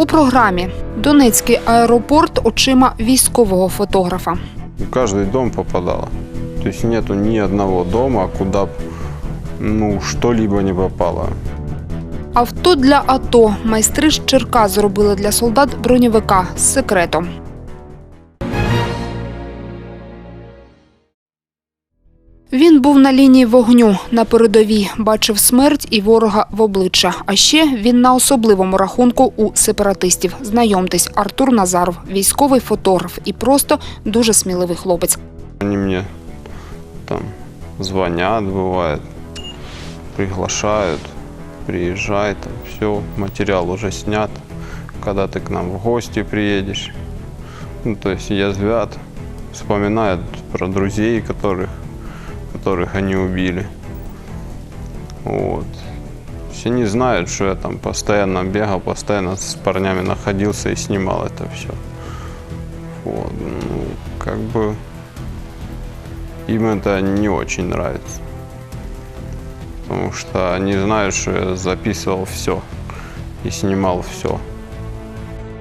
У програмі Донецький аеропорт очима військового фотографа. у каждый дом попадало. Тобто нету ні одного дома, куди б, ну, що-либо не попало. Авто для АТО майстри з Черка зробили для солдат броньовика з секретом. був на лінії вогню на передовій, бачив смерть і ворога в обличчя. А ще він на особливому рахунку у сепаратистів. Знайомтесь, Артур Назаров, військовий фотограф і просто дуже сміливий хлопець. Они мне там звонят, бывает, приглашают, приезжай, там все, материал уже снят, когда ты к нам в гости приедешь. Ну, то есть язвят, вспоминают про друзей, которых, которых они убили. Вот. Все не знают, что я там постоянно бегал, постоянно с парнями находился и снимал это все. Вот. Ну, как бы им это не очень нравится. Потому что они знают, что я записывал все и снимал все.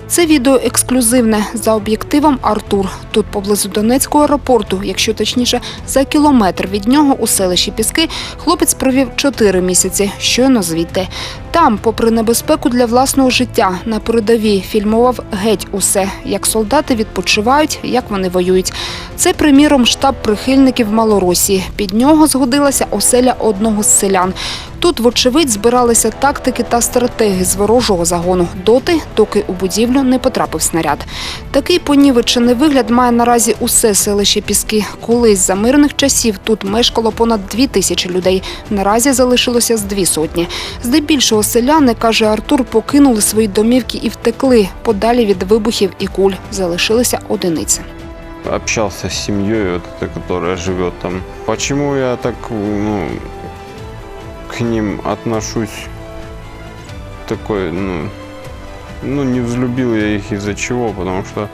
Це відео ексклюзивне за об'єктивом Артур. Тут поблизу Донецького аеропорту, якщо точніше, за кілометр від нього у селищі Піски, хлопець провів чотири місяці, щойно звідти. Там, попри небезпеку для власного життя, на передовій фільмував геть усе, як солдати відпочивають, як вони воюють. Це, приміром, штаб прихильників Малоросії. Під нього згодилася оселя одного з селян. Тут, вочевидь, збиралися тактики та стратеги з ворожого загону доти, доки у будівлю не потрапив снаряд. Такий понівечений вигляд має наразі усе селище Піски. Колись за мирних часів тут мешкало понад дві тисячі людей. Наразі залишилося з дві сотні. Здебільшого селяни, каже Артур, покинули свої домівки і втекли. Подалі від вибухів і куль залишилися одиниці. Общался с семьей, вот этой, которая живет там. Почему я так ну, ним отношусь такой, ну, ну, не взлюбил я их из-за чего, потому что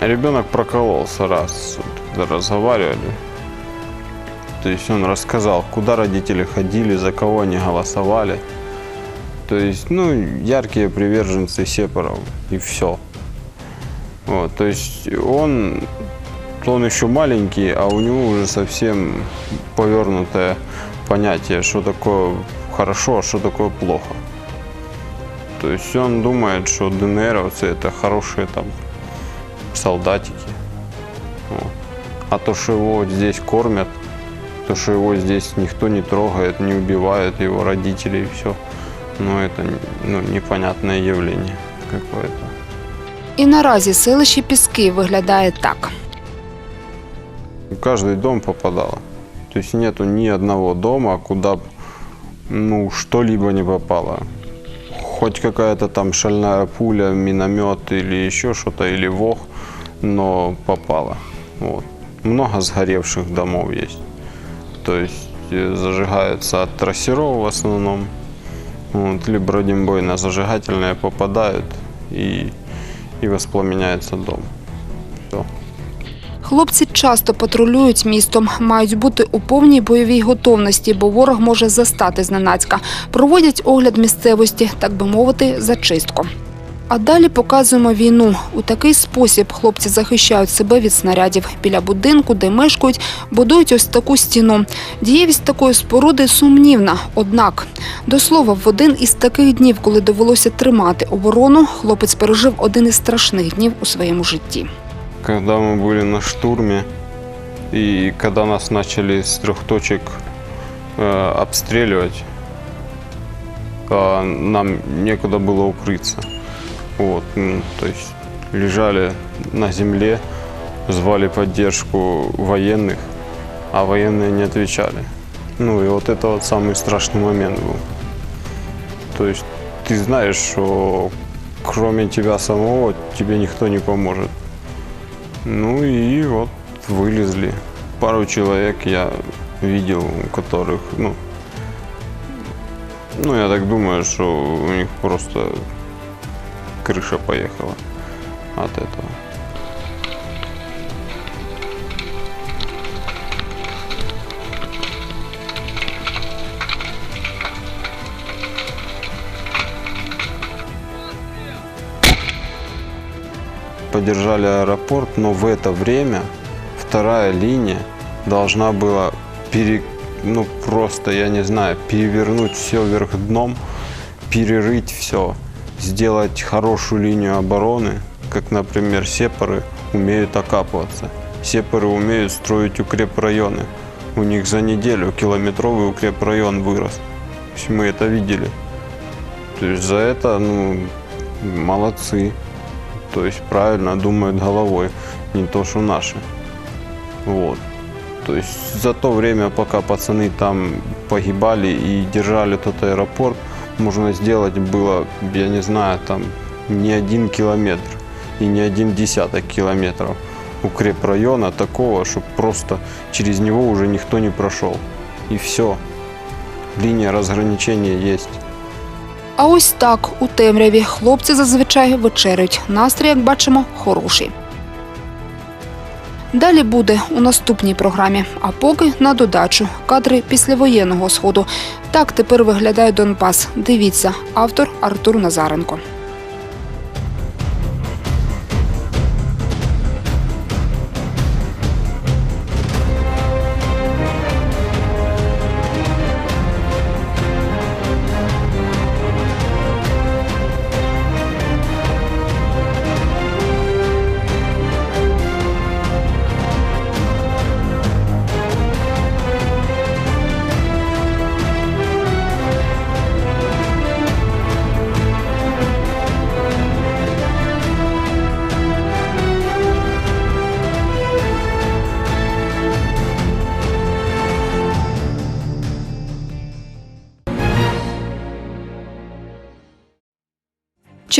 ребенок прокололся раз, вот, разговаривали. То есть он рассказал, куда родители ходили, за кого они голосовали. То есть, ну, яркие приверженцы сепаров и все. Вот, то есть он, он еще маленький, а у него уже совсем повернутое понятие, что такое хорошо, а что такое плохо. То есть он думает, что ДНРовцы это хорошие там солдатики. Вот. А то, что его вот здесь кормят, то, что его здесь никто не трогает, не убивает его родители и все. Ну, это ну, непонятное явление какое-то. І наразі селище Піски виглядає так. В каждый дом попадало. То есть нету ни одного дома, куда ну, что-либо не попало. Хоть какая-то там шальная пуля, миномет или еще что-то, или вог, но попало. Вот. Много сгоревших домов есть. То есть э, зажигаются от трассеров в основном. Вот, либо бронебойно зажигательные попадают и, и воспламеняется дом. Хлопці часто патрулюють містом, мають бути у повній бойовій готовності, бо ворог може застати зненацька. Проводять огляд місцевості, так би мовити, зачистку. А далі показуємо війну. У такий спосіб хлопці захищають себе від снарядів. Біля будинку, де мешкають, будують ось таку стіну. Дієвість такої споруди сумнівна. Однак, до слова, в один із таких днів, коли довелося тримати оборону, хлопець пережив один із страшних днів у своєму житті. Когда мы были на штурме и когда нас начали с трех точек э, обстреливать, а нам некуда было укрыться. Вот, ну, то есть лежали на земле, звали поддержку военных, а военные не отвечали. Ну и вот это вот самый страшный момент был. То есть ты знаешь, что кроме тебя самого тебе никто не поможет. Ну и вот вылезли. Пару человек я видел, у которых, ну, ну я так думаю, что у них просто крыша поехала от этого. Поддержали аэропорт, но в это время вторая линия должна была пере, ну просто, я не знаю, перевернуть все вверх дном, перерыть все, сделать хорошую линию обороны, как, например, сепары умеют окапываться. Сепары умеют строить укрепрайоны. У них за неделю километровый укрепрайон вырос. То есть мы это видели. То есть за это, ну, молодцы. То есть правильно думают головой, не то, что наши. Вот. То есть за то время, пока пацаны там погибали и держали тот аэропорт, можно сделать было, я не знаю, там не один километр и не один десяток километров укрепрайона такого, чтобы просто через него уже никто не прошел. И все. Линия разграничения есть. А ось так у темряві хлопці зазвичай вечерять. Настрій, як бачимо, хороший. Далі буде у наступній програмі. А поки на додачу кадри післявоєнного сходу. Так тепер виглядає Донбас. Дивіться, автор Артур Назаренко.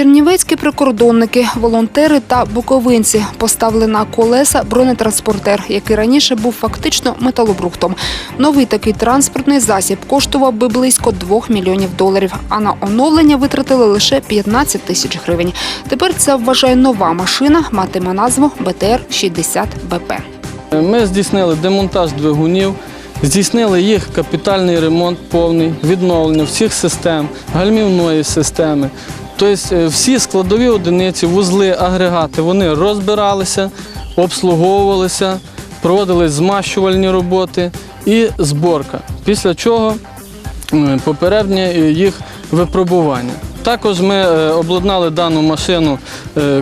Чернівецькі прикордонники, волонтери та буковинці поставили на колеса бронетранспортер, який раніше був фактично металобрухтом. Новий такий транспортний засіб коштував би близько 2 мільйонів доларів, а на оновлення витратили лише 15 тисяч гривень. Тепер це вважає нова машина, матиме назву БТР-60 БП. Ми здійснили демонтаж двигунів, здійснили їх капітальний ремонт повний, відновлення всіх систем, гальмівної системи. Тобто е, всі складові одиниці, вузли, агрегати, вони розбиралися, обслуговувалися, проводились змащувальні роботи і зборка. Після чого попереднє е, їх випробування. Також ми е, обладнали дану машину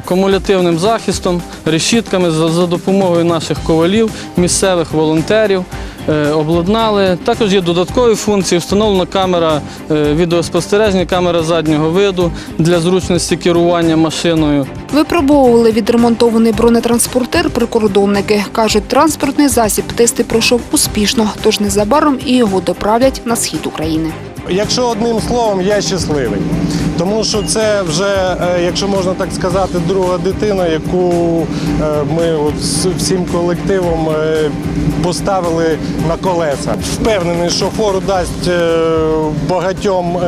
кумулятивним захистом, решітками за допомогою наших ковалів, місцевих волонтерів. Е, Обладнали. Також є додаткові функції, встановлена камера е, відеоспостереження, камера заднього виду для зручності керування машиною. Випробовували відремонтований бронетранспортер прикордонники. Кажуть, транспортний засіб тести пройшов успішно, тож незабаром і його доправлять на схід України. Якщо одним словом, я щасливий. Тому що це вже, е, якщо можна так сказати, друга дитина, яку е, ми з всім колективом е, поставили на колеса. Впевнений, що фору дасть багатьом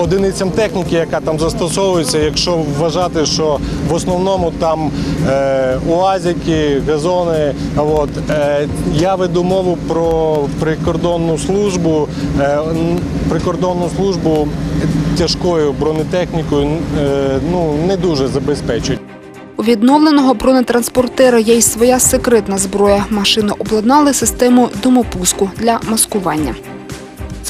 одиницям техніки, яка там застосовується, якщо вважати, що в основному там е, уазики, газони. От, е, я веду мову про прикордонну службу, е, прикордонну службу тяжкою бронетехнікою е, ну, не дуже забезпечують. У відновленого бронетранспортера є й своя секретна зброя. Машину обладнали системою домопуску для маскування.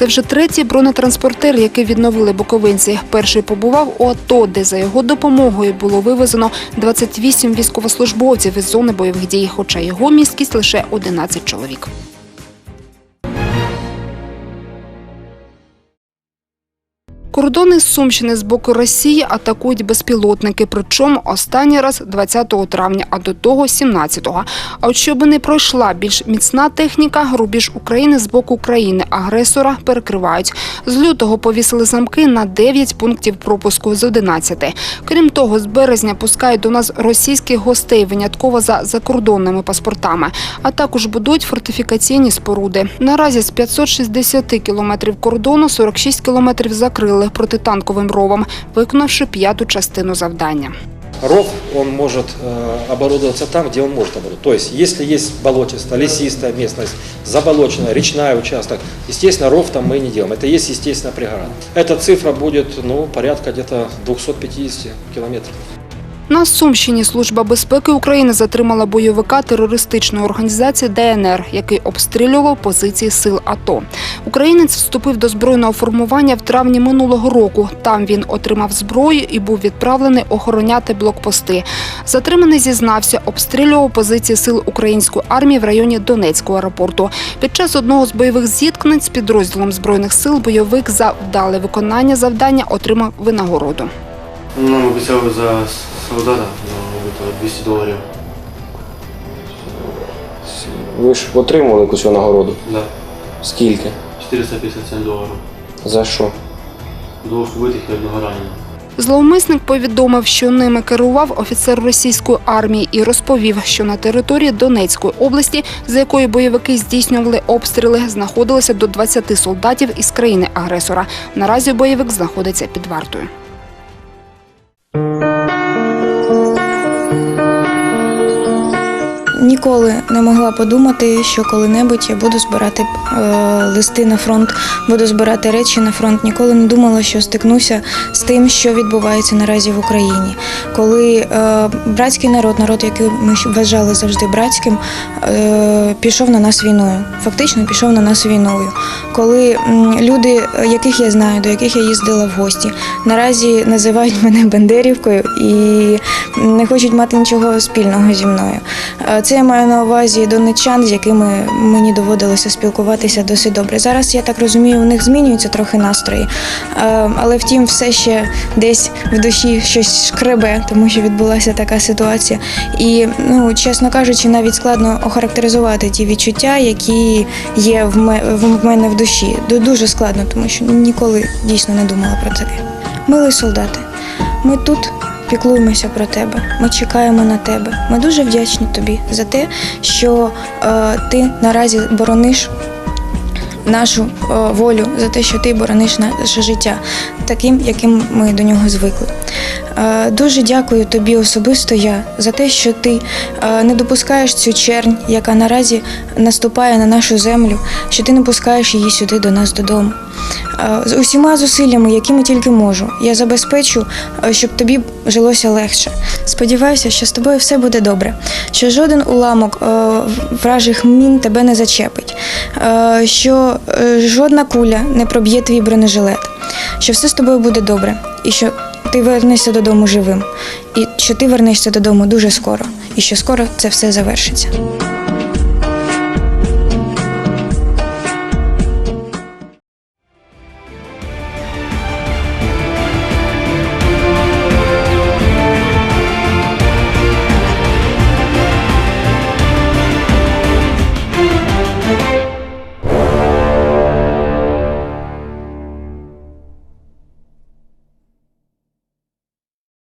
Це вже третій бронетранспортер, який відновили буковинці. Перший побував у АТО, де за його допомогою було вивезено 28 військовослужбовців із зони бойових дій, хоча його місткість лише 11 чоловік. Кордони Сумщини з боку Росії атакують безпілотники, причому останній раз 20 травня, а до того 17-го. А от щоб не пройшла більш міцна техніка, рубіж України з боку країни агресора перекривають. З лютого повісили замки на 9 пунктів пропуску з 11. Крім того, з березня пускають до нас російських гостей винятково за закордонними паспортами, а також будують фортифікаційні споруди. Наразі з 560 кілометрів кордону 46 кілометрів закрили протитанковим ровом, виконавши п'яту частину завдання. Ров, он может э, оборудоваться там, где он может оборудоваться. То есть, если есть болотистая, лесистая местность, заболоченная, речная участок, естественно, ров там мы не делаем. Это есть естественная преграда. Эта цифра будет, ну, порядка где-то 250 километров. На Сумщині Служба безпеки України затримала бойовика терористичної організації ДНР, який обстрілював позиції сил АТО. Українець вступив до збройного формування в травні минулого року. Там він отримав зброю і був відправлений охороняти блокпости. Затриманий зізнався, обстрілював позиції сил української армії в районі Донецького аеропорту. Під час одного з бойових зіткнень з підрозділом збройних сил бойовик за вдале виконання завдання отримав винагороду. Нам обіцяли за солдата ну, 200 доларів. Ви ж отримували якусь нагороду. Да. Скільки? 457 доларів. За що? Двох вбитих і одного раненого. Зловмисник повідомив, що ними керував офіцер російської армії і розповів, що на території Донецької області, за якою бойовики здійснювали обстріли, знаходилося до 20 солдатів із країни-агресора. Наразі бойовик знаходиться під вартою. Thank you. Ніколи не могла подумати, що коли-небудь я буду збирати е, листи на фронт, буду збирати речі на фронт. Ніколи не думала, що стикнуся з тим, що відбувається наразі в Україні. Коли е, братський народ, народ, який ми вважали завжди братським, е, пішов на нас війною. Фактично пішов на нас війною. Коли м, люди, яких я знаю, до яких я їздила в гості, наразі називають мене Бендерівкою і не хочуть мати нічого спільного зі мною. Е, Це я маю на увазі донеччан, з якими мені доводилося спілкуватися досить добре. Зараз я так розумію, у них змінюються трохи настрої, але втім, все ще десь в душі щось шкребе, тому що відбулася така ситуація. І ну, чесно кажучи, навіть складно охарактеризувати ті відчуття, які є в ме- в мене в душі. Ду- Дуже складно, тому що ніколи дійсно не думала про таке. Милий солдати, ми тут піклуємося про тебе. Ми чекаємо на тебе. Ми дуже вдячні тобі за те, що е, ти наразі борониш. Нашу е, волю за те, що ти борониш наше життя таким, яким ми до нього звикли. Е, дуже дякую тобі особисто я за те, що ти е, не допускаєш цю чернь, яка наразі наступає на нашу землю, що ти не пускаєш її сюди до нас додому. Е, З усіма зусиллями, якими тільки можу, я забезпечу, щоб тобі жилося легше. Сподіваюся, що з тобою все буде добре, що жоден уламок вражих мін тебе не зачепить, що жодна куля не проб'є твій бронежилет, що все з тобою буде добре, і що ти вернешся додому живим, і що ти вернешся додому дуже скоро, і що скоро це все завершиться.